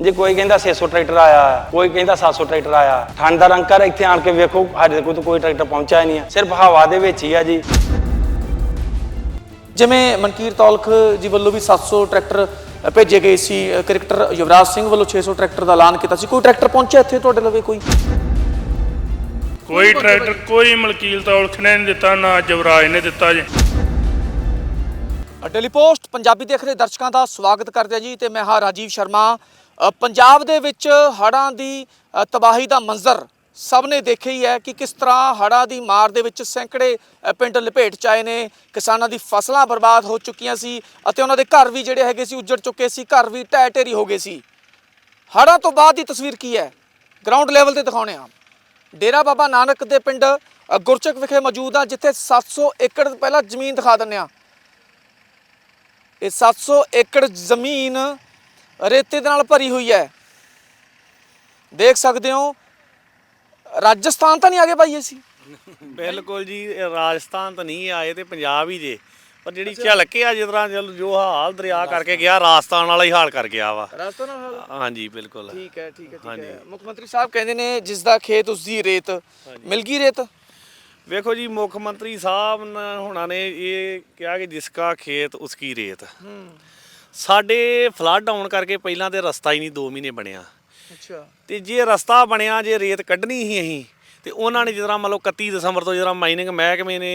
ਜੇ ਕੋਈ ਕਹਿੰਦਾ 600 ਟਰੈਕਟਰ ਆਇਆ ਕੋਈ ਕਹਿੰਦਾ 700 ਟਰੈਕਟਰ ਆਇਆ ਠੰਡ ਦਾ ਰੰਗ ਕਰ ਇੱਥੇ ਆਣ ਕੇ ਵੇਖੋ ਸਾਡੇ ਕੋਲ ਤਾਂ ਕੋਈ ਟਰੈਕਟਰ ਪਹੁੰਚਿਆ ਨਹੀਂ ਹੈ ਸਿਰਫ ਹਵਾ ਦੇ ਵਿੱਚ ਹੀ ਆ ਜੀ। ਜਿਵੇਂ ਮਨਕੀਰ ਤੌਲਖ ਜੀ ਵੱਲੋਂ ਵੀ 700 ਟਰੈਕਟਰ ਭੇਜੇ ਗਏ ਸੀ ਕ੍ਰਿਕਟਰ ਯੁਵਰਾਜ ਸਿੰਘ ਵੱਲੋਂ 600 ਟਰੈਕਟਰ ਦਾ ਐਲਾਨ ਕੀਤਾ ਸੀ। ਕੋਈ ਟਰੈਕਟਰ ਪਹੁੰਚਿਆ ਇੱਥੇ ਤੁਹਾਡੇ ਲਵੇ ਕੋਈ? ਕੋਈ ਟਰੈਕਟਰ ਕੋਈ ਮਲਕੀਲ ਤੌਲਖ ਨੇ ਨਹੀਂ ਦਿੱਤਾ ਨਾ ਜਵਰਾਜ ਨੇ ਦਿੱਤਾ ਜੀ। ਡੇਲੀ ਪੋਸਟ ਪੰਜਾਬੀ ਦੇਖ ਰਹੇ ਦਰਸ਼ਕਾਂ ਦਾ ਸਵਾਗਤ ਕਰਦੇ ਜੀ ਤੇ ਮੈਂ ਹਾਂ ਰਾਜੀਵ ਸ਼ਰਮਾ। ਪੰਜਾਬ ਦੇ ਵਿੱਚ ਹੜ੍ਹਾਂ ਦੀ ਤਬਾਹੀ ਦਾ ਮੰਜ਼ਰ ਸਭ ਨੇ ਦੇਖਿਆ ਹੀ ਹੈ ਕਿ ਕਿਸ ਤਰ੍ਹਾਂ ਹੜ੍ਹਾਂ ਦੀ ਮਾਰ ਦੇ ਵਿੱਚ ਸੈਂਕੜੇ ਪਿੰਡ ਲਪੇਟ ਚ ਆਏ ਨੇ, ਕਿਸਾਨਾਂ ਦੀ ਫਸਲਾਂ ਬਰਬਾਦ ਹੋ ਚੁੱਕੀਆਂ ਸੀ ਅਤੇ ਉਹਨਾਂ ਦੇ ਘਰ ਵੀ ਜਿਹੜੇ ਹੈਗੇ ਸੀ ਉੱਜੜ ਚੁੱਕੇ ਸੀ, ਘਰ ਵੀ ਢਹਿ ਢੇਰੀ ਹੋ ਗਏ ਸੀ। ਹੜ੍ਹਾਂ ਤੋਂ ਬਾਅਦ ਦੀ ਤਸਵੀਰ ਕੀ ਹੈ? ਗਰਾਊਂਡ ਲੈਵਲ ਤੇ ਦਿਖਾਉਣੇ ਆ ਡੇਰਾ ਬਾਬਾ ਨਾਨਕ ਦੇ ਪਿੰਡ ਗੁਰਚਕ ਵਿਖੇ ਮੌਜੂਦ ਆ, ਜਿੱਥੇ 700 ਏਕੜ ਪਹਿਲਾਂ ਜ਼ਮੀਨ ਦਿਖਾ ਦਿੰਨੇ ਆ ਇਹ 700 ਏਕੜ ਜ਼ਮੀਨ ਰੇਤੇ ਦੇ ਨਾਲ ਭਰੀ ਹੋਈ ਹੈ। ਦੇਖ ਸਕਦੇ ਹੋ ਰਾਜਸਥਾਨ ਤਾਂ ਨਹੀਂ ਆਗੇ ਭਾਈ ਅਸੀਂ। ਬਿਲਕੁਲ ਜੀ ਰਾਜਸਥਾਨ ਤਾਂ ਨਹੀਂ ਆਏ ਤੇ ਪੰਜਾਬ ਹੀ ਜੇ। ਪਰ ਜਿਹੜੀ ਝਲਕੇ ਆ ਜਿਸ ਤਰ੍ਹਾਂ ਜੋ ਹਾਲ ਦਰਿਆ ਕਰਕੇ ਗਿਆ ਰਾਜਸਥਾਨ ਵਾਲਾ ਹੀ ਹਾਲ ਕਰ ਗਿਆ ਵਾ। ਰਾਜਸਥਾਨ ਨਾਲ ਹਾਂਜੀ ਬਿਲਕੁਲ। ਠੀਕ ਹੈ ਠੀਕ ਹੈ ਠੀਕ ਹਾਂਜੀ। ਹੈ ਮੁੱਖ ਮੰਤਰੀ ਸਾਹਿਬ ਕਹਿੰਦੇ ਨੇ ਜਿਸ ਦਾ ਖੇਤ ਉਸ ਦੀ ਰੇਤ। ਮਿਲ ਗਈ ਰੇਤ? ਵੇਖੋ ਜੀ ਮੁੱਖ ਮੰਤਰੀ ਸਾਹਿਬ ਨੇ ਹੁਣਾਂ ਨੇ ਇਹ ਕਿਹਾ ਕਿ ਜਿਸਕਾ ਖੇਤ ਉਸਕੀ ਰੇਤ। ਸਾਡੇ ਫਲੱਡ ਆਉਣ ਕਰਕੇ ਪਹਿਲਾਂ ਤੇ ਰਸਤਾ ਹੀ ਨਹੀਂ 2 ਮਹੀਨੇ ਬਣਿਆ। ਅੱਛਾ। ਤੇ ਜੇ ਰਸਤਾ ਬਣਿਆ ਜੇ ਰੇਤ ਕੱਢਣੀ ਸੀ ਅਸੀਂ ਤੇ ਉਹਨਾਂ ਨੇ ਜਿਹੜਾ ਮੰਨ ਲਓ 31 ਦਸੰਬਰ ਤੋਂ ਜਿਹੜਾ ਮਾਈਨਿੰਗ ਮਹਿਕਮੇ ਨੇ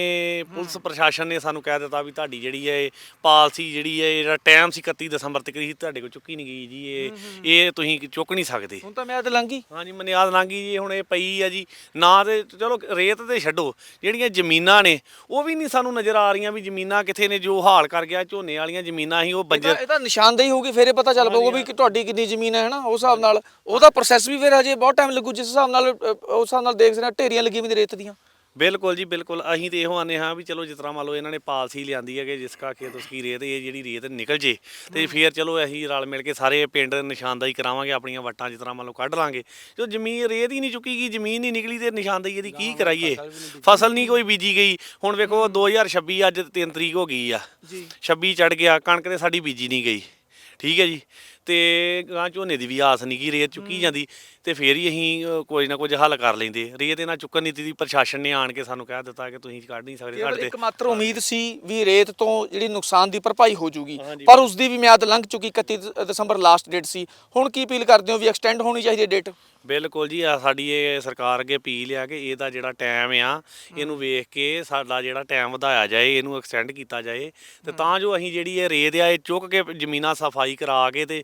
ਪੁਲਿਸ ਪ੍ਰਸ਼ਾਸਨ ਨੇ ਸਾਨੂੰ ਕਹਿ ਦਿੱਤਾ ਵੀ ਤੁਹਾਡੀ ਜਿਹੜੀ ਹੈ ਇਹ ਪਾਲਸੀ ਜਿਹੜੀ ਹੈ ਜਿਹੜਾ ਟਾਈਮ ਸੀ 31 ਦਸੰਬਰ ਤੱਕ ਹੀ ਤੁਹਾਡੇ ਕੋਲ ਚੁੱਕੀ ਨਹੀਂ ਗਈ ਜੀ ਇਹ। ਇਹ ਤੁਸੀਂ ਚੁੱਕ ਨਹੀਂ ਸਕਦੇ। ਹੁਣ ਤਾਂ ਮਿਆਦ ਲੰਘੀ। ਹਾਂਜੀ ਮਨਿਆਦ ਲਾਂਗੀ ਜੀ ਹੁਣ ਇਹ ਪਈ ਆ ਜੀ। ਨਾ ਤੇ ਚਲੋ ਰੇਤ ਤੇ ਛੱਡੋ ਜਿਹੜੀਆਂ ਜ਼ਮੀਨਾਂ ਨੇ ਉਹ ਵੀ ਨਹੀਂ ਸਾਨੂੰ ਨਜ਼ਰ ਆ ਰਹੀਆਂ ਵੀ ਜ਼ਮੀਨਾਂ ਕਿੱਥੇ ਨੇ ਜੋ ਹਾਲ ਕਰ ਗਿਆ ਝੋਨੇ ਵਾਲੀਆਂ ਜ਼ਮੀਨਾਂ ਸੀ ਉਹ ਬੰਜਰ ਤਾਂ- ਇਹ ਤਾਂ ਨਿਸ਼ਾਨਦੇਹੀ ਹੋਊਗੀ ਫਿਰ ਇਹ ਪਤਾ ਚੱਲ ਪਊਗਾ ਵੀ ਕਿ ਤੁਹਾਡੀ ਕਿੰਨੀ ਜ਼ਮੀਨ ਹੈ ਹਨਾ ਉਸ ਹਿਸਾਬ ਨਾਲ। ਉਹਦਾ ਪ੍ਰੋਸੈਸ ਵੀ ਫਿਰ ਹਜੇ ਬਹੁਤ ਟਾਈਮ ਲੱਗੂ ਜਿਸ ਹਿਸਾਬ ਨਾਲ ਉਸ ਹਿਸਾਬ ਨਾਲ ਦੇਖ ਸਕਦੇ ਹਾਂ ਢੇਰੀਆਂ ਲੱਗੀਆਂ ਵੀ ਨੇ ਰੇਤ ਦੀਆਂ। ਬਿਲਕੁਲ ਜੀ ਬਿਲਕੁਲ। ਅਸੀਂ ਤੇ ਇਹੋ ਆਨੇ ਹਾਂ ਵੀ ਚਲੋ ਜਿਸ ਤਰ੍ਹਾਂ ਮੰਨ ਲਓ ਇਹਨਾਂ ਨੇ ਪਾਲਸੀ ਲਿਆਂਦੀ ਹੈ ਕਿ ਜਿਸ ਕਾ ਖੇਤ ਉਸਕੀ ਰੇਤ ਇਹ ਜਿਹੜੀ ਰੇਤ ਨਿਕਲ ਜੇ ਤੇ ਫਿਰ ਚਲੋ ਅਸੀਂ ਰਲ ਮਿਲ ਕੇ ਸਾਰੇ ਪਿੰਡ ਨਿਸ਼ਾਨਦਾਈ ਕਰਾਵਾਂਗੇ ਆਪਣੀਆਂ ਵੱਟਾਂ ਜਿਸ ਤਰ੍ਹਾਂ ਮੰਨ ਲਓ ਕੱਢ ਲਾਂਗੇ। ਜੋ ਜ਼ਮੀਨ ਰੇਤ ਹੀ ਨਹੀਂ ਚੁੱਕੀ ਗਈ ਜ਼ਮੀਨ ਨਹੀਂ ਨਿਕਲੀ ਤੇ ਨਿਸ਼ਾਨਦਾਈ ਇਹਦੀ ਕੀ ਕਰਾਈਏ? ਫਸਲ ਨਹੀਂ ਕੋਈ ਬੀਜੀ ਗਈ। ਹੁਣ ਵੇਖੋ 2026 ਅੱਜ 3 ਤਰੀਕ ਹੋ ਗਈ ਆ। ਜੀ। 26 ਚੜ ਗਿਆ ਕਣਕ ਤੇ ਸਾਡੀ ਬੀਜੀ ਨਹੀਂ ਗਈ। ਠੀਕ ਹੈ ਜੀ। ਤੇ ਗਾਂ ਝੋਨੇ ਦੀ ਵੀ ਆਸ ਨਹੀਂ ਕੀ ਰੇਤ ਚੁੱਕੀ ਜਾਂਦੀ ਤੇ ਫੇਰ ਹੀ ਅਸੀਂ ਕੁਝ ਨਾ ਕੁਝ ਹੱਲ ਕਰ ਲੈਂਦੇ। ਰੇਤ ਇਹਨਾਂ ਚੁੱਕਣ ਨੀਤੀ ਦੀ ਪ੍ਰਸ਼ਾਸਨ ਨੇ ਆਣ ਕੇ ਸਾਨੂੰ ਕਹਿ ਦਿੱਤਾ ਕਿ ਤੁਸੀਂ ਕੱਢ ਨਹੀਂ ਸਕਦੇ ਸਾਡੇ ਇੱਕ ਮਾਤਰ ਉਮੀਦ ਸੀ ਵੀ ਰੇਤ ਤੋਂ ਜਿਹੜੀ ਨੁਕਸਾਨ ਦੀ ਭਰਪਾਈ ਹੋ ਜੂਗੀ। ਪਰ ਉਸ ਦੀ ਵੀ ਮਿਆਦ ਲੰਘ ਚੁੱਕੀ 31 ਦ- ਦਸੰਬਰ ਲਾਸਟ ਡੇਟ ਸੀ। ਹੁਣ ਕੀ ਅਪੀਲ ਕਰਦੇ ਹੋ ਵੀ ਐਕਸਟੈਂਡ ਹੋਣੀ ਚਾਹੀਦੀ ਹੈ ਡੇਟ ਬਿਲਕੁਲ ਜੀ ਆ ਸਾਡੀ ਇਹ ਸਰਕਾਰ ਅੱਗੇ ਅਪੀਲ ਆ ਕਿ ਇਹਦਾ ਜਿਹੜਾ ਟਾਈਮ ਆ ਇਹਨੂੰ ਵੇਖ ਕੇ ਸਾਡਾ ਜਿਹੜਾ ਟਾਈਮ ਵਧਾਇਆ ਜਾਏ ਇਹਨੂੰ ਐਕਸਟੈਂਡ ਕੀਤਾ ਜਾਏ। ਤੇ ਤਾਂ ਜੋ ਅਸੀਂ ਜਿਹੜੀ ਇਹ ਰੇਤ ਆ ਇਹ ਚੁੱਕ ਕੇ ਜ਼ਮੀਨਾਂ ਸਫ਼ਾਈ ਕਰਾ ਕੇ ਤੇ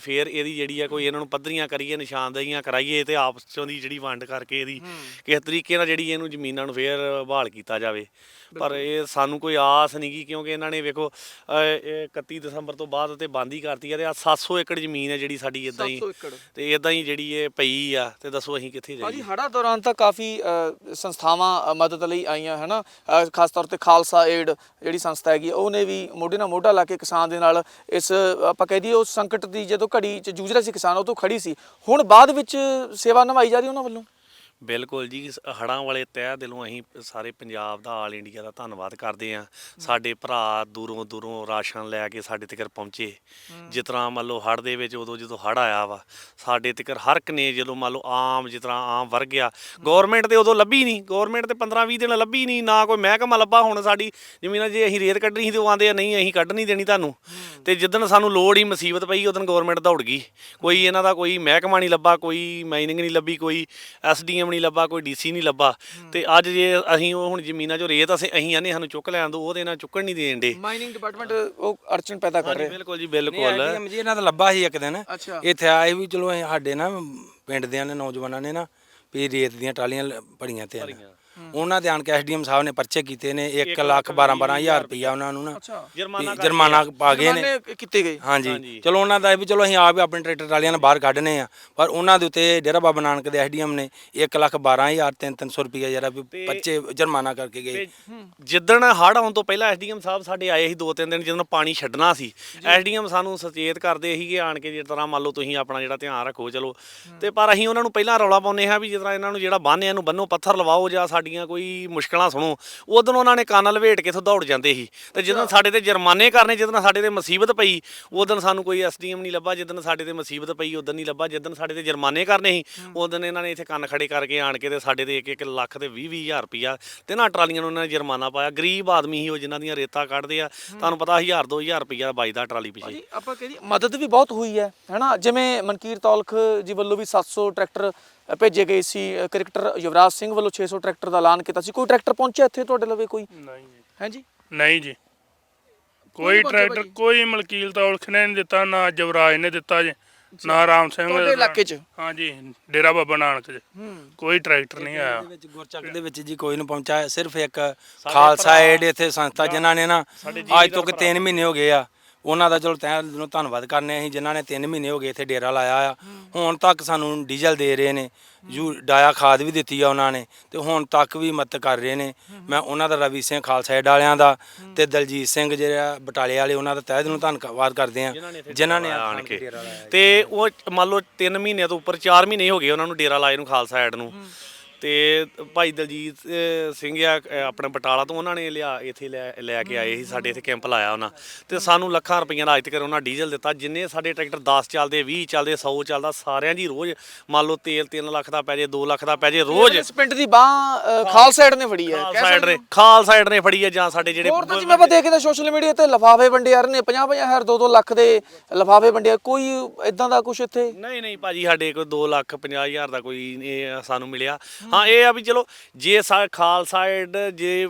ਫੇਰ ਇਹਦੀ ਜਿਹੜੀ ਆ ਕੋਈ ਇਹਨਾਂ ਨੂੰ ਪੱਧਰੀਆਂ ਕਰੀਏ ਨਿਸ਼ਾਨਦੇਹੀਆਂ ਕਰਾਈਏ ਤੇ ਆਪਸ ਚੋਂ ਦੀ ਜਿਹੜੀ ਵੰਡ ਕਰਕੇ ਇਹਦੀ ਕਿਸੇ ਤਰੀਕੇ ਨਾਲ ਜਿਹੜੀ ਇਹਨੂੰ ਜ਼ਮੀਨਾਂ ਨੂੰ ਫੇਰ ਬਹਾਲ ਕੀਤਾ ਜਾਵੇ। ਪਰ ਇਹ ਸਾਨੂੰ ਕੋਈ ਆਸ ਨਹੀਂ ਗੀ ਕਿਉਂਕਿ ਇਹਨਾਂ ਨੇ ਵੇਖੋ ਅ, ਇਹ 31 ਦਸੰਬਰ ਤੋਂ ਬਾਅਦ ਤੇ ਬੰਦ ਹੀ ਕਰਤੀ ਆ ਤੇ ਆ 700 ਏਕੜ ਜ਼ਮੀਨ ਹੈ ਜਿਹੜੀ ਸਾਡੀ ਇਦਾਂ ਹੀ 700 ਏਕੜ। ਤੇ ਇਦਾਂ ਹੀ ਜਿਹੜੀ ਇਹ ਪਈ ਆ ਤੇ ਦੱਸੋ ਅਸੀਂ ਕਿੱਥੇ ਭਾਜੀ ਜਾਈਏ ਹੜਾ ਦੌਰਾਨ ਤਾਂ ਕਾਫੀ ਅ, ਸੰਸਥਾਵਾਂ ਅ, ਮਦਦ ਲਈ ਆਈਆਂ ਹਨਾ? ਅ, ਖਾਸ ਤੌਰ ਤੇ ਖਾਲਸਾ ਏਡ ਜਿਹੜੀ ਸੰਸਥਾ ਹੈਗੀ ਉਹਨੇ ਵੀ ਮੋਢੇ ਨਾਲ ਮੋਢਾ ਲਾ ਕੇ ਕਿਸਾਨ ਦੇ ਨਾਲ ਇਸ ਅ, ਆਪਾਂ ਕਹਿ ਦਈਏ ਉਸ ਸੰਕਟ ਦੀ ਜਦੋਂ ਘੜੀ ਚ ਜੂਝ ਰਿਹਾ ਸੀ ਕਿਸਾਨ, ਉਹ ਤੋਂ ਖੜੀ ਸੀ। ਹੁਣ ਬਾਅਦ ਵਿੱਚ ਸੇਵਾ ਨਿਭਾਈ ਜਾ ਰਹੀ ਉਹਨਾਂ ਵੱਲੋਂ? ਬਿਲਕੁਲ ਜੀ ਹੜਾਂ ਵਾਲੇ ਤਹਿ ਦਿਲੋਂ ਅਸੀਂ ਸਾਰੇ ਪੰਜਾਬ ਦਾ ਆਲ ਇੰਡੀਆ ਦਾ ਧੰਨਵਾਦ ਕਰਦੇ ਆ ਸਾਡੇ ਭਰਾ ਦੂਰੋਂ ਦੂਰੋਂ ਰਾਸ਼ਨ ਲੈ ਕੇ ਸਾਡੇ ਤੱਕ ਪਹੁੰਚੇ। ਜਿਸ ਤਰ੍ਹਾਂ ਮੰਨ ਲਓ ਹੜ੍ਹ ਦੇ ਵਿੱਚ ਉਦੋਂ ਜਦੋਂ ਹੜ੍ਹ ਆਇਆ ਵਾ ਸਾਡੇ ਤੱਕ ਹਰ ਇੱਕ ਨੇ ਜਦੋਂ ਮੰਨ ਲਓ ਆਮ ਜਿਸ ਤਰ੍ਹਾਂ ਆਮ ਵਰਗ ਗਿਆ ਗਵਰਨਮੈਂਟ ਤੇ ਉਦੋਂ ਲੱਭੀ ਨਹੀਂ। ਗਵਰਨਮੈਂਟ ਤੇ 15 20 ਦਿਨ ਲੱਭੀ ਨਹੀਂ ਨਾ ਕੋਈ ਮਹਿਕਮਾ ਲੱਭਾ। ਹੁਣ ਸਾਡੀ ਜ਼ਮੀਨਾਂ ਜੇ ਅਸੀਂ ਰੇਤ ਕੱਢਣੀ ਸੀ ਤੇ ਉਹ ਆਂਦੇ ਆ ਨਹੀਂ ਅਸੀਂ ਕੱਢ ਨਹੀਂ ਦੇਣੀ ਤੁਹਾਨੂੰ। ਤੇ ਜਿੱਦਣ ਸਾਨੂੰ ਲੋੜ ਹੀ ਮੁਸੀਬਤ ਪਈ ਉਦੋਂ ਗਵਰਨਮੈਂਟ ਦੌੜ ਗਈ। ਕੋਈ ਇਹਨਾਂ ਦਾ ਕੋਈ ਮਹਿਕਮਾ ਨਹੀਂ ਲੱਭਾ ਕੋਈ ਮਾਈਨਿੰਗ ਨਹੀਂ ਲੱਭੀ ਕੋਈ ਐਸਡੀਐਮ ਨਹੀਂ ਲੱਭਾ ਕੋਈ ਡੀਸੀ ਨਹੀਂ ਲੱਭਾ। ਤੇ ਅੱਜ ਜੇ ਅਸੀਂ ਉਹ ਹੁਣ ਜ਼ਮੀਨਾਂ 'ਚੋਂ ਰੇਤ ਅਸੀਂ ਅਸੀਂ ਆਨੇ ਸਾਨੂੰ ਚੁੱਕ ਲੈਣ ਦੋ ਉਹਦੇ ਨਾਲ ਚੁੱਕਣ ਨਹੀਂ ਦੇਣ ਦੇ। ਮਾਈਨਿੰਗ ਡਿਪਾਰਟਮੈਂਟ ਉਹ ਅੜਚਨ ਪੈਦਾ ਕਰ ਰਿਹਾ। ਬਿਲਕੁਲ ਜੀ ਨਹੀਂ ਬਿਲਕੁਲ ITM ਜੀ ਇਹਨਾਂ ਦਾ ਲੱਭਾ ਸੀ ਇੱਕ ਦਿਨ। ਇੱਥੇ ਆਏ ਵੀ ਚਲੋ ਸਾਡੇ ਨਾ ਪਿੰਡ ਨੇ ਨੌਜਵਾਨਾਂ ਨੇ ਨਾ ਵੀ ਰੇਤ ਦੀਆਂ ਟਾਲੀਆਂ ਭਰੀਆਂ ਤੇ ਹਨ। ਉਹਨਾਂ ਦੇ ਆਣ ਕੇ ਐਸਡੀਐਮ ਸਾਹਿਬ ਨੇ ਪਰਚੇ ਕੀਤੇ ਨੇ 1 ਲੱਖ 12 12000 ਰੁਪਇਆ ਉਹਨਾਂ ਨੂੰ ਨਾ। ਜੁਰਮਾਨਾ ਜੁਰਮਾਨਾ ਪਾ ਗਏ ਨੇ। ਕੀਤੇ ਗਏ। ਹਾਂਜੀ। ਚਲੋ ਉਹਨਾਂ ਦਾ ਇਹ ਵੀ ਚਲੋ ਅਸੀਂ ਆਪ ਹੀ ਆਪਣੇ ਟਰੈਕਟਰ ਟਰਾਲੀਆਂ ਨਾਲ ਬਾਹਰ ਕੱਢਨੇ ਆ। ਪਰ ਉਹਨਾਂ ਦੇ ਉੱਤੇ ਡੇਰਾ ਬਾਬਾ ਨਾਨਕ ਦੇ ਐਸਡੀਐਮ ਨੇ 1 ਲੱਖ 12000 3-300 ਰੁਪਇਆ ਜਿਹੜਾ ਵੀ ਪਰਚੇ ਜੁਰਮਾਨਾ ਕਰਕੇ ਗਏ। ਜਿੱਦਣ ਹੜ੍ਹ ਆਉਣ ਤੋਂ ਪਹਿਲਾਂ ਐਸਡੀਐਮ ਸਾਹਿਬ ਸਾਡੇ ਆਏ ਸੀ ਦੋ ਤਿੰਨ ਦਿਨ ਜਦੋਂ ਪਾਣੀ ਛੱਡਣਾ ਸੀ। ਐਸਡੀਐਮ ਸਾਨੂੰ ਸੁਚੇਤ ਕਰਦੇ ਸੀਗੇ ਆਣ ਕੇ ਜਿਸ ਤਰ੍ਹਾਂ ਮੰਨ ਲਓ ਤੁਸੀਂ ਆਪਣਾ ਜਿਹੜਾ ਧਿਆਨ ਰੱਖੋ ਚਲੋ। ਤੇ ਪਰ ਅਸੀਂ ਉਹਨਾਂ ਨੂੰ ਪਹਿਲਾਂ ਰੌਲਾ ਪਾਉਂਦੇ ਹਾਂ ਵੀ ਜਿਸ ਤਰ੍ਹਾਂ ਇਹਨਾਂ ਨੂੰ ਜਿਹੜਾ ਬੰਨ੍ਹ ਇਹਨੂੰ ਬੰਨੋ ਪੱਥਰ ਲਵਾਓ ਜਾਂ ਸਾਡੀ ਸਾਡੀਆਂ ਕੋਈ ਮੁਸ਼ਕਲਾਂ ਸੁਣੋ ਉਦੋਂ ਉਹਨਾਂ ਨੇ ਕੰਨ ਲਵੇਟ ਕੇ ਇੱਥੋਂ ਦੌੜ ਜਾਂਦੇ ਸੀ। ਤੇ ਜਦੋਂ ਸਾਡੇ ਤੇ ਜੁਰਮਾਨੇ ਕਰਨੇ ਜਦੋਂ ਸਾਡੇ ਤੇ ਮੁਸੀਬਤ ਪਈ ਉਦੋਂ ਸਾਨੂੰ ਕੋਈ ਐਸਡੀਐਮ ਨਹੀਂ ਲੱਭਾ ਜਦੋਂ ਸਾਡੇ ਤੇ ਮੁਸੀਬਤ ਪਈ ਉਦੋਂ ਨਹੀਂ ਲੱਭਾ ਜਦੋਂ ਸਾਡੇ ਤੇ ਜੁਰਮਾਨੇ ਕਰਨੇ ਸੀ ਉਦੋਂ ਇਹਨਾਂ ਨੇ ਇੱਥੇ ਕੰਨ ਖੜੇ ਕਰਕੇ ਆਣ ਕੇ ਤੇ ਸਾਡੇ ਤੇ 1-1 ਲੱਖ ਤੇ 20-20 ਹਜ਼ਾਰ ਰੁਪਇਆ ਤੇ ਨਾ ਟਰਾਲੀਆਂ ਨੂੰ ਉਹਨਾਂ ਨੇ ਜੁਰਮਾਨਾ ਪਾਇਆ। ਗਰੀਬ ਆਦਮੀ ਸੀ ਉਹ ਜਿਨ੍ਹਾਂ ਦੀਆਂ ਰੇਤਾ ਕੱਢਦੇ ਆ। ਤੁਹਾਨੂੰ ਪਤਾ 1000 2000 ਰੁਪਇਆ ਬਚਦਾ ਟਰਾਲੀ ਪਿੱਛੇ। ਆਪਾਂ ਕਹਦੇ ਮਦਦ ਵੀ ਬਹੁਤ ਹੋਈ ਹੈ ਹੈਨਾ? ਜਿਵੇਂ ਮਨਕੀਰ ਤੌਲਖ ਜੀ ਵੱਲੋਂ ਵੀ 700 ਟਰੈਕਟਰ ਭੇਜੇ ਗਏ ਸੀ ਕ੍ਰਿਕਟਰ ਯੁਵਰਾਜ ਸਿੰਘ ਵੱਲੋਂ 600 ਟਰੈਕਟਰ ਦਾ ਐਲਾਨ ਕੀਤਾ ਸੀ। ਕੋਈ ਟਰੈਕਟਰ ਪਹੁੰਚਿਆ ਇੱਥੇ ਤੁਹਾਡੇ ਲਵੇ ਕੋਈ? ਨਹੀਂ ਜੀ। ਨਹੀਂ ਕੋਈ ਟਰੈਕਟਰ? ਕੋਈ ਮਲਕੀਲ ਤੌਲਖ ਨੇ ਨਹੀਂ ਦਿੱਤਾ ਨਾ ਜਵਰਾਜ ਨੇ ਦਿੱਤਾ ਜੀ ਨਾ ਰਾਮ ਸਿੰਘ ਤੁਹਾਡੇ ਨੇ ਇਲਾਕੇ 'ਚ? ਹਾਂਜੀ ਡੇਰਾ ਬਾਬਾ ਨਾਨਕ ਚ। ਕੋਈ ਟਰੈਕਟਰ ਨਹੀਂ ਆਇਆ। ਦੇ ਵਿੱਚ ਗੁਰਚੱਕ ਦੇ ਵਿੱਚ ਜੀ ਕੋਈ ਨੂੰ ਪਹੁੰਚਾ ਸਿਰਫ ਇੱਕ ਖਾਲਸਾ ਏਡ ਇੱਥੇ ਸੰਸਥਾ ਜਿਨ੍ਹਾਂ ਨੇ ਨਾ ਅੱਜ ਤੋਂ ਕਿ 3 ਮਹੀਨੇ ਹੋ ਗਏ ਆ। ਉਹਨਾਂ ਦਾ ਚਲੋ ਤਹਿ ਦਿਲੋਂ ਧੰਨਵਾਦ ਕਰਨੇ ਅਸੀਂ ਜਿਨ੍ਹਾਂ ਨੇ 3 ਮਹੀਨੇ ਹੋ ਗਏ ਇੱਥੇ ਡੇਰਾ ਲਾਇਆ ਆ। ਹੁਣ ਤੱਕ ਸਾਨੂੰ ਡੀਜ਼ਲ ਦੇ ਰਹੇ ਨੇ ਯੂ ਡਾਇਆ ਖਾਦ ਵੀ ਦਿੱਤੀ ਆ ਉਹਨਾਂ ਨੇ ਤੇ ਹੁਣ ਤੱਕ ਵੀ ਮਦਦ ਕਰ ਰਹੇ ਨੇ। ਮੈਂ ਉਹਨਾਂ ਦਾ ਰਵੀ ਸਿੰਘ ਖਾਲਸਾ ਏਡ ਵਾਲਿਆਂ ਦਾ ਤੇ ਦਲਜੀਤ ਸਿੰਘ ਜਿਹੜਾ ਬਟਾਲੇ ਵਾਲੇ ਉਹਨਾਂ ਦਾ ਤਹਿ ਦਿਲੋਂ ਧੰਨਵਾਦ ਕਰਦੇ ਆ ਜਿਨ੍ਹਾਂ ਨੇ ਆਣ ਕੇ। ਤੇ ਉਹ ਮੰਨ ਲਓ 3 ਮਹੀਨਿਆਂ ਤੋਂ ਉੱਪਰ 4 ਮਹੀਨੇ ਹੋ ਗਏ ਉਹਨਾਂ ਨੂੰ ਡੇਰਾ ਲਾਏ ਨੂੰ ਖਾਲਸਾ ਐਡ ਨੂੰ। ਤੇ ਭਾਈ ਦਲਜੀਤ ਸਿੰਘ ਆ ਆਪਣੇ ਬਟਾਲਾ ਤੋਂ ਉਹਨਾਂ ਨੇ ਲਿਆ ਇੱਥੇ ਲੈ ਲੈ ਕੇ ਆਏ ਸੀ ਸਾਡੇ ਇੱਥੇ ਕੈਂਪ ਲਾਇਆ ਉਹਨਾਂ। ਤੇ ਸਾਨੂੰ ਲੱਖਾਂ ਰੁਪਈਆ ਦਾ ਅੱਜ ਤੱਕ ਉਹਨਾਂ ਡੀਜ਼ਲ ਦਿੱਤਾ ਜਿੰਨੇ ਸਾਡੇ ਟਰੈਕਟਰ 10 ਚੱਲਦੇ 20 ਚੱਲਦੇ 100 ਚੱਲਦਾ ਸਾਰਿਆਂ ਦੀ ਰੋਜ਼ ਮੰਨ ਲਓ ਤੇਲ 3 ਲੱਖ ਦਾ ਪੈ ਜੇ 2 ਲੱਖ ਦਾ ਪੈ ਜੇ ਰੋਜ਼ ਇਸ ਪਿੰਡ ਦੀ ਬਾਹ ਖਾਲਸਾ ਏਡ ਨੇ ਫੜੀ ਹੈ ਖਾਲ ਸਾਈਡ ਨੇ ਖਾਲ ਸਾਈਡ ਨੇ ਫੜੀ ਹੈ ਜਾਂ ਸਾਡੇ ਜਿਹੜੇ ਹੋਰ ਤਾਂ ਜਿਵੇਂ ਆਪਾਂ ਦੇਖਦੇ ਸੋਸ਼ਲ ਮੀਡੀਆ ਤੇ ਲਫਾਫੇ ਵੰਡੇ ਯਾਰ ਨੇ 50 50 ਹਜ਼ਾਰ 2 2 ਲੱਖ ਦੇ ਲਫਾਫੇ ਵੰਡੇ ਆ। ਕੋਈ ਇਦਾਂ ਦਾ ਕੁਝ ਇੱਥੇ? ਨਹੀਂ ਨਹੀਂ ਭਾਜੀ ਸਾਡੇ ਕੋਲ 2 ਲੱਖ 50 ਹਜ਼ਾਰ ਦਾ ਕੋਈ ਇਹ ਸਾਨੂੰ ਮਿਲਿਆ। ਹਾਂ ਇਹ ਆ ਵੀ ਚਲੋ ਜੇ ਸਾ ਖਾਲਸਾ ਏਡ ਜੇ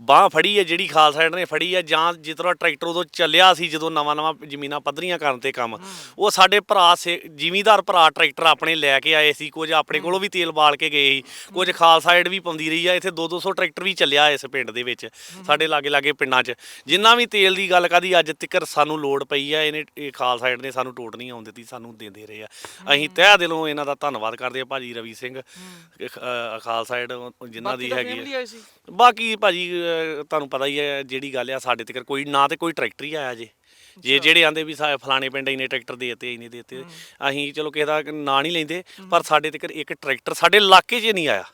ਬਾਹ ਫੜੀ ਹੈ ਜਿਹੜੀ ਖਾਲਸਾ ਏਡ ਨੇ ਫੜੀ ਹੈ ਜਾਂ ਜਿਸ ਤਰ੍ਹਾਂ ਟਰੈਕਟਰ ਉਦੋਂ ਚੱਲਿਆ ਸੀ ਜਦੋਂ ਨਵਾਂ ਨਵਾਂ ਜ਼ਮੀਨਾਂ ਪੱਧਰੀਆਂ ਕਰਨ ਤੇ ਕੰਮ। ਉਹ ਸਾਡੇ ਭਰਾ ਜ਼ਿਮੀਂਦਾਰ ਭਰਾ ਟਰੈਕਟਰ ਆਪਣੇ ਲੈ ਕੇ ਆਏ ਸੀ ਕੁਝ ਆਪਣੇ ਕੋਲੋਂ ਵੀ ਤੇਲ ਬਾਲ ਕੇ ਗਏ ਸੀ ਕੁਝ ਖਾਲਸਾ ਏਡ ਵੀ ਪਾਉਂਦੀ ਰਹੀ ਆ ਇੱਥੇ 2-200 ਟਰੈਕਟਰ ਵੀ ਚੱਲਿਆ ਇਸ ਪਿੰਡ ਦੇ ਵਿੱਚ ਸਾਡੇ ਲਾਗੇ ਲਾਗੇ ਪਿੰਡਾਂ 'ਚ। ਜਿੰਨਾ ਵੀ ਤੇਲ ਦੀ ਗੱਲ ਕਾਦੀ ਅੱਜ ਤੱਕ ਸਾਨੂੰ ਲੋੜ ਪਈ ਆ ਇਹਨੇ ਇਹ ਖਾਲਸਾ ਏਡ ਨੇ ਸਾਨੂੰ ਟੋਟ ਨਹੀਂ ਆਉਣ ਦਿੱਤੀ ਸਾਨੂੰ ਦਿੰਦੇ ਰਹੇ ਆ। ਅਸੀਂ ਤਹਿ ਦਿਲੋਂ ਇਹਨਾਂ ਦਾ ਧੰਨਵਾਦ ਕਰਦੇ ਆ ਭਾਜੀ ਰਵੀ ਸਿੰਘ ਖਾਲਸਾ ਏਡ ਜਿਨ੍ਹਾਂ ਦੀ ਹੈਗੀ ਬਾਕੀ ਭਾਜੀ ਤੁਹਾਨੂੰ ਪਤਾ ਹੀ ਹੈ ਜਿਹੜੀ ਗੱਲ ਆ ਸਾਡੇ ਤੱਕ ਕੋਈ ਨਾ ਤੇ ਕੋਈ ਟਰੈਕਟਰ ਹੀ ਆਇਆ ਜੇ। ਜੇ ਜਿਹੜੇ ਆਂਦੇ ਵੀ ਸਾ- ਫਲਾਣੇ ਪਿੰਡ ਇਹਨੇ ਟਰੈਕਟਰ ਦੇਤੇ ਇਹਨੇ ਦੇਤੇ ਅਸੀਂ ਚਲੋ ਕਿਸੇ ਦਾ ਨਾਂ ਨਹੀਂ ਲੈਂਦੇ ਪਰ ਸਾਡੇ ਤੱਕ ਇੱਕ ਟਰੈਕਟਰ ਸਾਡੇ ਇਲਾਕੇ 'ਚ ਨਹੀਂ ਆਇਆ।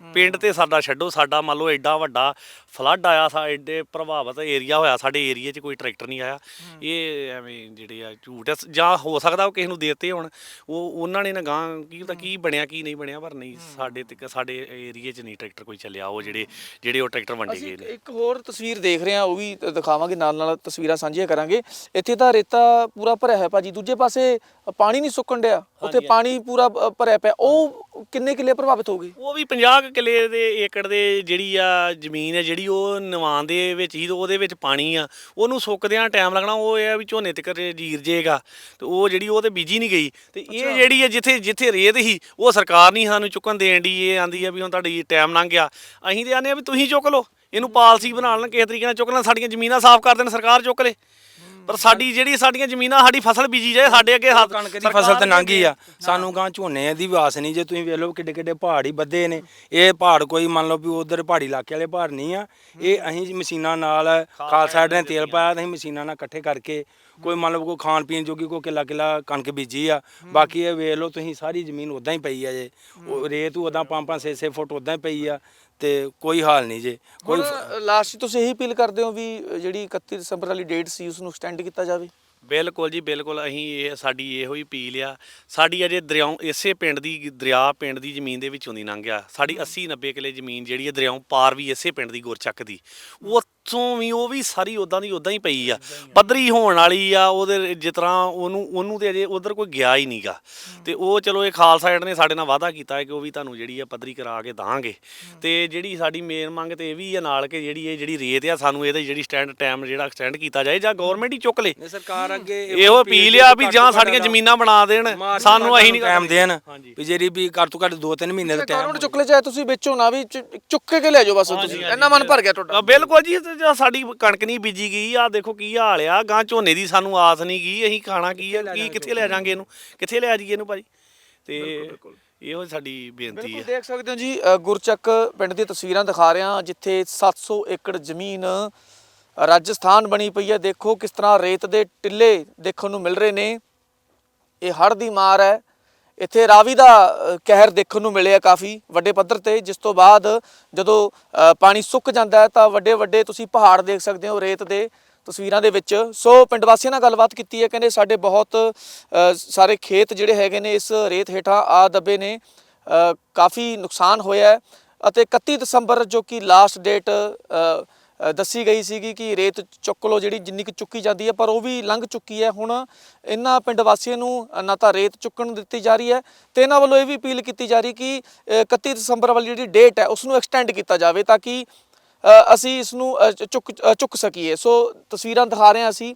ਪਿੰਡ ਤੇ ਸਾਡਾ ਛੱਡੋ ਸਾਡਾ ਮੰਨ ਲਓ ਐਡਾ ਵੱਡਾ ਫਲੱਡ ਆਇਆ ਸਾ ਐਡੇ ਪ੍ਰਭਾਵਿਤ ਏਰੀਆ ਹੋਇਆ ਸਾਡੇ ਏਰੀਆ 'ਚ ਕੋਈ ਟਰੈਕਟਰ ਨਹੀਂ ਆਇਆ। ਇਹ ਐਵੇਂ ਜਿਹੜੇ ਆ ਝੂਠ ਆ। ਜਾਂ ਹੋ ਸਕਦਾ ਉਹ ਕਿਸੇ ਨੂੰ ਦੇਤੇ ਹੋਣ। ਉਹ ਉਹਨਾਂ ਨੇ ਨਾ ਗਾਂ ਕੀ ਪਤਾ ਕੀ ਬਣਿਆ ਕੀ ਨਹੀਂ ਬਣਿਆ ਪਰ ਨਹੀਂ ਸਾਡੇ ਤੱਕ ਸਾਡੇ ਏਰੀਆ 'ਚ ਨਹੀਂ ਟਰੈਕਟਰ ਕੋਈ ਚੱਲਿਆ ਉਹ ਜਿਹੜੇ ਜਿਹੜੇ ਉਹ ਟਰੈਕਟਰ ਵੰਡੇ ਗਏ ਇੱਕ- ਨੇ। ਇੱਕ ਹੋਰ ਤਸਵੀਰ ਦੇਖ ਰਹੇ ਹਾਂ ਉਹ ਵੀ ਤ- ਦਿਖਾਵਾਂਗੇ ਨਾਲ ਨਾਲ ਤਸਵੀਰਾਂ ਸਾਂਝੀਆਂ ਕਰਾਂਗੇ। ਇੱਥੇ ਤਾਂ ਰੇਤਾ ਪੂਰਾ ਭਰਿਆ ਹੋਇਆ ਭਾਜੀ ਦੂਜੇ ਪਾਸੇ ਪਾਣੀ ਨਹੀਂ ਸੁੱਕਣ ਡਿਆ ਉੱਥੇ ਪਾਣੀ ਪੂਰਾ ਅ, ਭਰਿਆ ਪਿਆ ਉਹ ਕਿੰਨੇ ਕਿੱਲੇ ਪ੍ਰਭਾਵਿਤ ਹੋ ਗਏ? ਉਹ ਵੀ 50 ਕੁ ਕਿੱਲੇ ਦੇ ਏਕੜ ਦੇ ਜਿਹੜੀ ਆ ਜ਼ਮੀਨ ਹੈ ਜਿਹੜੀ ਉਹ ਨਿਵਾਨ ਦੇ ਵਿੱਚ ਹੀ ਤੇ ਉਹਦੇ ਵਿੱਚ ਪਾਣੀ ਆ ਉਹਨੂੰ ਸੁੱਕਦਿਆਂ ਟਾਈਮ ਲੱਗਣਾ ਉਹ ਇਹ ਆ ਵੀ ਝੋਨੇ ਤੱਕ ਜੀਰ ਜੇਗਾ ਤੇ ਉਹ ਜਿਹੜੀ ਉਹ ਤੇ ਬੀਜੀ ਨਹੀਂ ਗਈ ਤੇ ਇਹ ਜਿਹੜੀ ਹੈ ਜਿੱਥੇ ਜਿੱਥੇ ਰੇਤ ਸੀ ਉਹ ਸਰਕਾਰ ਨਹੀਂ ਸਾਨੂੰ ਚੁੱਕਣ ਦੇਣ ਦੀ ਇਹ ਆਂਦੀ ਆ ਵੀ ਹੁਣ ਤੁਹਾਡੀ ਟਾਈਮ ਲੰਘ ਗਿਆ। ਅਸੀਂ ਤੇ ਆਨੇ ਆ ਵੀ ਤੁਸੀਂ ਚੁੱਕ ਲਓ ਇਹਨੂੰ ਪਾਲਸੀ ਬਣਾ ਲੈਣ ਕਿਸੇ ਤਰੀਕੇ ਨਾਲ ਚੁੱਕ ਲੈਣ ਸਾਡੀਆਂ ਜ਼ਮੀਨਾਂ ਸਾਫ਼ ਕਰ ਦੇਣ ਸਰਕਾਰ ਚੁੱਕ ਲੇ। ਪਰ ਸਾਡੀ ਜਿਹੜੀ ਸਾਡੀਆਂ ਜ਼ਮੀਨਾਂ ਸਾਡੀ ਫਸਲ ਬੀਜੀ ਜਾਏ ਸਾਡੇ ਅੱਗੇ ਹੱਥ ਕਣਕ ਦੀ ਫਸਲ ਤੇ ਲੰਘੀ ਆ। ਸਾਨੂੰ ਗਾਂ ਝੋਨੇ ਦੀ ਵਾਸ ਨਹੀਂ ਜੇ ਤੁਸੀਂ ਵੇਖ ਲਓ ਕਿੱਡੇ ਕਿੱਡੇ ਪਹਾੜ ਹੀ ਬੱਦੇ ਨੇ। ਇਹ ਪਹਾੜ ਕੋਈ ਮੰਨ ਲਓ ਵੀ ਉਧਰ ਪਹਾੜੀ ਇਲਾਕੇ ਵਾਲੇ ਪਹਾੜ ਨਹੀਂ ਆ। ਇਹ ਅਸੀਂ ਮਸ਼ੀਨਾਂ ਨਾਲ ਖਾਲਸਾ ਨੇ ਤੇਲ ਪਾਇਆ ਤੇ ਅਸੀਂ ਮਸ਼ੀਨਾਂ ਨਾਲ ਇਕੱਠੇ ਕਰਕੇ ਕੋਈ ਮੰਨ ਲਓ ਕੋਈ ਖਾਣ ਪੀਣ ਜੋਗੀ ਕੋਈ ਕਿੱਲਾ ਕਿੱਲਾ ਕਣਕ ਬੀਜੀ ਆ। ਬਾਕੀ ਇਹ ਵੇਖ ਲਓ ਤੁਸੀਂ ਸਾਰੀ ਜ਼ਮੀਨ ਉਦਾਂ ਹੀ ਪਈ ਆ ਜੇ। ਉਹ ਰੇਤ ਉਦਾਂ 5-5 6-6 ਫੁੱਟ ਉਦਾਂ ਹੀ ਪਈ ਆ। ਤੇ ਕੋਈ ਹਾਲ ਨਹੀਂ ਜੇ। ਕੋਈ ਲਾਸਟ ਤੁਸੀਂ ਇਹੀ ਅਪੀਲ ਕਰਦੇ ਹੋ ਵੀ ਜਿਹੜੀ 31 ਦਸੰਬਰ ਵਾਲੀ ਡੇਟ ਸੀ ਉਸ ਨੂੰ ਐਕਸਟੈਂਡ ਕੀਤਾ ਜਾਵੇ? ਬਿਲਕੁਲ ਜੀ ਬਿਲਕੁਲ। ਅਸੀਂ ਇਹ ਸਾਡੀ ਇਹੋ ਹੀ ਅਪੀਲ ਆ। ਸਾਡੀ ਅਜੇ ਦਰਿਆਓ ਇਸੇ ਪਿੰਡ ਦੀ ਦਰਿਆ ਪਿੰਡ ਦੀ ਜ਼ਮੀਨ ਦੇ ਵਿੱਚੋਂ ਦੀ ਲੰਘ ਗਿਆ ਸਾਡੀ 80 90 ਕਿੱਲੇ ਜ਼ਮੀਨ ਜਿਹੜੀ ਹੈ ਦਰਿਆਓ ਪਾਰ ਵੀ ਇਸੇ ਪਿੰਡ ਦੀ ਗੁਰਚੱਕ ਦੀ। ਉੱਥੋਂ ਵੀ ਉਹ ਵੀ ਸਾਰੀ ਉਦਾਂ ਦੀ ਉਦਾਂ ਹੀ ਪਈ ਆ। ਪੱਧਰੀ ਹੋਣ ਵਾਲੀ ਆ ਉਹਦੇ ਜਿਸ ਤਰ੍ਹਾਂ ਉਹਨੂੰ ਉਹਨੂੰ ਤੇ ਅਜੇ ਉਧਰ ਕੋਈ ਗਿਆ ਹੀ ਨਹੀਂਗਾ ਤੇ ਉਹ ਚਲੋ ਇਹ ਖਾਲਸਾ ਸਾਈਡ ਨੇ ਸਾਡੇ ਨਾਲ ਵਾਅਦਾ ਕੀਤਾ ਹੈ ਕਿ ਉਹ ਵੀ ਤੁਹਾਨੂੰ ਜਿਹੜੀ ਆ ਪੱਧਰੀ ਕਰਾ ਕੇ ਦਾਂਗੇ। ਤੇ ਜਿਹੜੀ ਸਾਡੀ ਮੇਨ ਮੰਗ ਤੇ ਇਹ ਵੀ ਆ ਨਾਲ ਕਿ ਜਿਹੜੀ ਇਹ ਜਿਹੜੀ ਰੇਤ ਆ ਸਾਨੂੰ ਇਹਦੇ ਜਿਹੜੀ ਸਟੈਂਡ ਟਾਈਮ ਜਿਹੜਾ ਐਕਸਟੈਂਡ ਕੀਤਾ ਜਾਏ ਜਾਂ ਗਵਰਨਮੈਂਟ ਹੀ ਚੁੱਕ ਲੇ। ਸਰਕਾਰ ਅੱਗੇ ਇਹੋ ਅਪੀਲ ਆ ਵੀ ਜਾਂ ਸਾਡੀਆਂ ਜ਼ਮੀਨਾਂ ਬਣਾ ਦੇਣ। ਸਾਨੂੰ ਅਸੀਂ ਨਹੀਂ ਟਾਈਮ ਦੇਣ। ਵੀ ਜਿਹੜੀ ਵੀ ਘੱਟ ਤੋਂ ਘੱਟ 2-3 ਮਹੀਨੇ ਦਾ ਟਾਈਮ ਚੁੱਕ ਲੈ ਚਾਹੇ ਤੁਸੀਂ ਵੇਚੋ ਨਾ ਵੀ ਚੁੱਕ ਕੇ ਲੈ ਜਾਓ ਬਸ ਤੁਸੀਂ। ਇੰਨਾ ਮਨ ਭਰ ਗਿਆ ਤੁਹਾਡਾ। ਆ, ਬਿਲਕੁਲ ਜੀ ਤੇ ਜਾਂ ਸਾਡੀ ਕਣਕ ਨਹੀਂ ਬੀਜੀ ਗਈ ਆ ਦੇਖੋ ਕੀ ਹਾਲ ਆ ਗਾਂ ਝੋਨੇ ਦੀ ਸਾਨੂੰ ਆਸ ਨਹੀਂ ਗਈ ਅਸੀਂ ਖਾਣਾ ਕੀ ਆ ਕੀ ਕਿੱਥੇ ਲੈ ਜਾਾਂਗੇ ਇਹਨੂੰ? ਕਿੱਥੇ ਲੈ ਜਾਈਏ ਇਹਨੂੰ ਭਾਜੀ? ਤੇ ਇਹੋ ਸਾਡੀ ਬੇਨਤੀ ਹੈ ਦੇਖ ਸਕਦੇ ਹੋ ਜੀ ਗੁਰਚੱਕ ਪਿੰਡ ਦੀਆਂ ਤਸਵੀਰਾਂ ਦਿਖਾ ਰਹੇ ਜਿੱਥੇ 700 ਏਕੜ ਜ਼ਮੀਨ ਰਾਜਸਥਾਨ ਬਣੀ ਪਈ ਹੈ। ਦੇਖੋ ਕਿਸ ਤਰ੍ਹਾਂ ਰੇਤ ਦੇ ਟਿੱਲੇ ਦੇਖਣ ਨੂੰ ਮਿਲ ਰਹੇ ਨੇ। ਇਹ ਹੜ੍ਹ ਦੀ ਮਾਰ ਹੈ। ਇੱਥੇ ਰਾਵੀ ਦਾ ਕਹਿਰ ਦੇਖਣ ਨੂੰ ਮਿਲਿਆ ਕਾਫੀ ਵੱਡੇ ਪੱਧਰ ਤੇ, ਜਿਸ ਤੋਂ ਬਾਅਦ ਜਦੋਂ ਪਾਣੀ ਸੁੱਕ ਜਾਂਦਾ ਤਾਂ ਵੱਡੇ ਵੱਡੇ ਤੁਸੀਂ ਪਹਾੜ ਦੇਖ ਸਕਦੇ ਹੋ ਰੇਤ ਦੇ ਤਸਵੀਰਾਂ ਦੇ ਵਿੱਚ। ਸੋ ਪਿੰਡ ਵਾਸੀਆਂ ਨਾਲ ਗੱਲਬਾਤ ਕੀਤੀ ਹੈ, ਕਹਿੰਦੇ ਸਾਡੇ ਬਹੁਤ ਸਾਰੇ ਖੇਤ ਜਿਹੜੇ ਹੈਗੇ ਨੇ ਇਸ ਰੇਤ ਹੇਠਾਂ ਆ ਦੱਬੇ ਨੇ ਕਾਫੀ ਨੁਕਸਾਨ ਹੋਇਆ ਅਤੇ 31 ਦਸੰਬਰ ਜੋ ਕਿ ਲਾਸਟ ਡੇਟ ਦੱਸੀ ਗਈ ਸੀਗੀ ਕਿ ਰੇਤ ਚੁੱਕ ਲਓ ਜਿਹੜੀ ਜਿੰਨੀ ਕੁ ਚੁੱਕੀ ਜਾਂਦੀ ਹੈ ਪਰ ਉਹ ਵੀ ਲੰਘ ਚੁੱਕੀ ਹੈ। ਹੁਣ ਇਹਨਾਂ ਪਿੰਡ ਵਾਸੀਆਂ ਨੂੰ ਨਾ ਤਾਂ ਰੇਤ ਚੁੱਕਣ ਦਿੱਤੀ ਜਾ ਰਹੀ ਹੈ ਤੇ ਇਹਨਾਂ ਵੱਲੋਂ ਇਹ ਵੀ ਅਪੀਲ ਕੀਤੀ ਜਾ ਰਹੀ ਕਿ ਅ, 31 ਦਸੰਬਰ ਵਾਲੀ ਜਿਹੜੀ ਡੇਟ ਹੈ ਉਸ ਨੂੰ ਐਕਸਟੈਂਡ ਕੀਤਾ ਜਾਵੇ ਤਾਂ ਕਿ ਅਸੀਂ ਇਸ ਨੂੰ ਚੁੱਕ ਚੁੱਕ ਸਕੀਏ। ਸੋ ਤਸਵੀਰਾਂ ਦਿਖਾ ਰਹੇ ਹਾਂ ਅਸੀਂ।